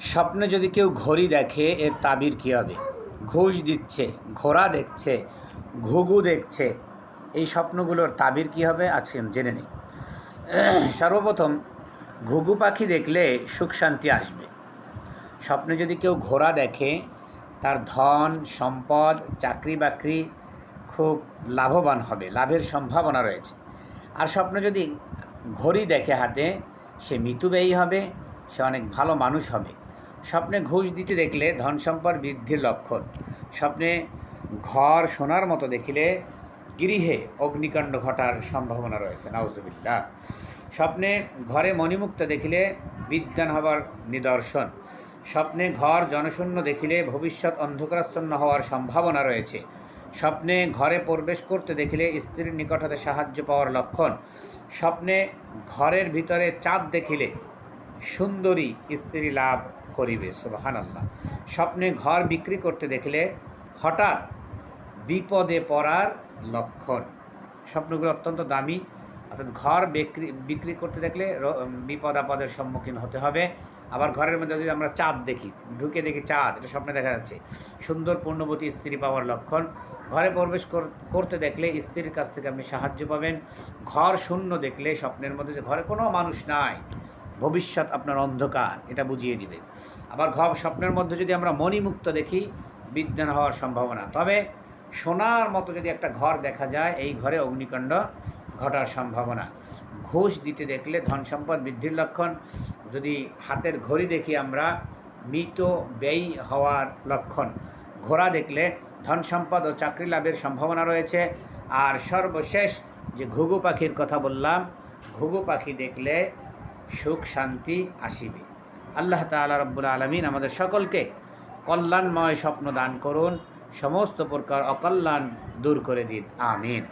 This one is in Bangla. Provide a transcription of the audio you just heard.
স্বপ্নে যদি কেউ ঘড়ি দেখে, এর তাবির কী হবে? ঘুষ দিচ্ছে, ঘোড়া দেখছে, ঘুঘু দেখছে, এই স্বপ্নগুলোর তাবির কী হবে? আজকে জেনে নেই। সর্বপ্রথম, ঘুঘু পাখি দেখলে সুখ শান্তি আসবে। স্বপ্নে যদি কেউ ঘোড়া দেখে, তার ধন, সম্পদ, চাকরি বাকরি খুব লাভবান হবে, লাভের সম্ভাবনা রয়েছে। আর স্বপ্ন যদি ঘড়ি দেখে হাতে, সে মৃত্যুব্যয়ী হবে, সে অনেক ভালো মানুষ হবে। স্বপ্নে ঘুষ দিতে দেখলে ধন সম্পদ বৃদ্ধির লক্ষণ। স্বপ্নে ঘর সোনার মতো দেখিলে গৃহে অগ্নিকাণ্ড ঘটার সম্ভাবনা রয়েছে। নাউজুবিল্লা স্বপ্নে ঘরে মণিমুক্ত দেখিলে বিদ্যান হবার নিদর্শন। স্বপ্নে ঘর জনশূন্য দেখিলে ভবিষ্যৎ অন্ধকারাচ্ছন্ন হওয়ার সম্ভাবনা রয়েছে। স্বপ্নে ঘরে প্রবেশ করতে দেখিলে স্ত্রীর নিকট হতে সাহায্য পাওয়ার লক্ষণ। স্বপ্নে ঘরের ভিতরে চাঁদ দেখিলে সুন্দরী স্ত্রী লাভ করিবে সুবাহান আল্লাহ স্বপ্নে ঘর বিক্রি করতে দেখলে হঠাৎ বিপদে পড়ার লক্ষণ। স্বপ্নগুলো অত্যন্ত দামি। অর্থাৎ ঘর বিক্রি বিক্রি করতে দেখলে বিপদ আপদের সম্মুখীন হতে হবে। আবার ঘরের মধ্যে যদি আমরা চাঁদ দেখি, ঢুকে দেখি চাঁদ, এটা স্বপ্নে দেখা যাচ্ছে। সুন্দর পূর্ণবতী স্ত্রী পাওয়ার লক্ষণ। ঘরে প্রবেশ কর- করতে দেখলে স্ত্রীর কাছ থেকে আপনি সাহায্য পাবেন। ঘর শূন্য দেখলে স্বপ্নের মধ্যে যে ঘরে কোনো মানুষ নাই ভবিষ্যৎ আপনার অন্ধকার, এটা বুঝিয়ে দিবে। আবার ঘর স্বপ্নের মধ্যে যদি আমরা মণিমুক্ত দেখি বিজ্ঞান হওয়ার সম্ভাবনা। তবে সোনার মতো যদি একটা ঘর দেখা যায়, এই ঘরে অগ্নিকাণ্ড ঘটার সম্ভাবনা। ঘুষ দিতে দেখলে ধন সম্পদ বৃদ্ধির লক্ষণ। যদি হাতের ঘড়ি দেখি আমরা, মৃত ব্যয়ী হওয়ার লক্ষণ। ঘোড়া দেখলে ধন সম্পদ ও চাকরি লাভের সম্ভাবনা রয়েছে। আর সর্বশেষ যে ঘুঘু পাখির কথা বললাম, ঘুঘু পাখি দেখলে সুখ, শান্তি আসিবে। আল্লাহ তালা রব্বুল আলমিন আমাদের সকলকে কল্যাণময় স্বপ্ন দান করুন, সমস্ত প্রকার অকল্যাণ দূর করে দিন। আমিন।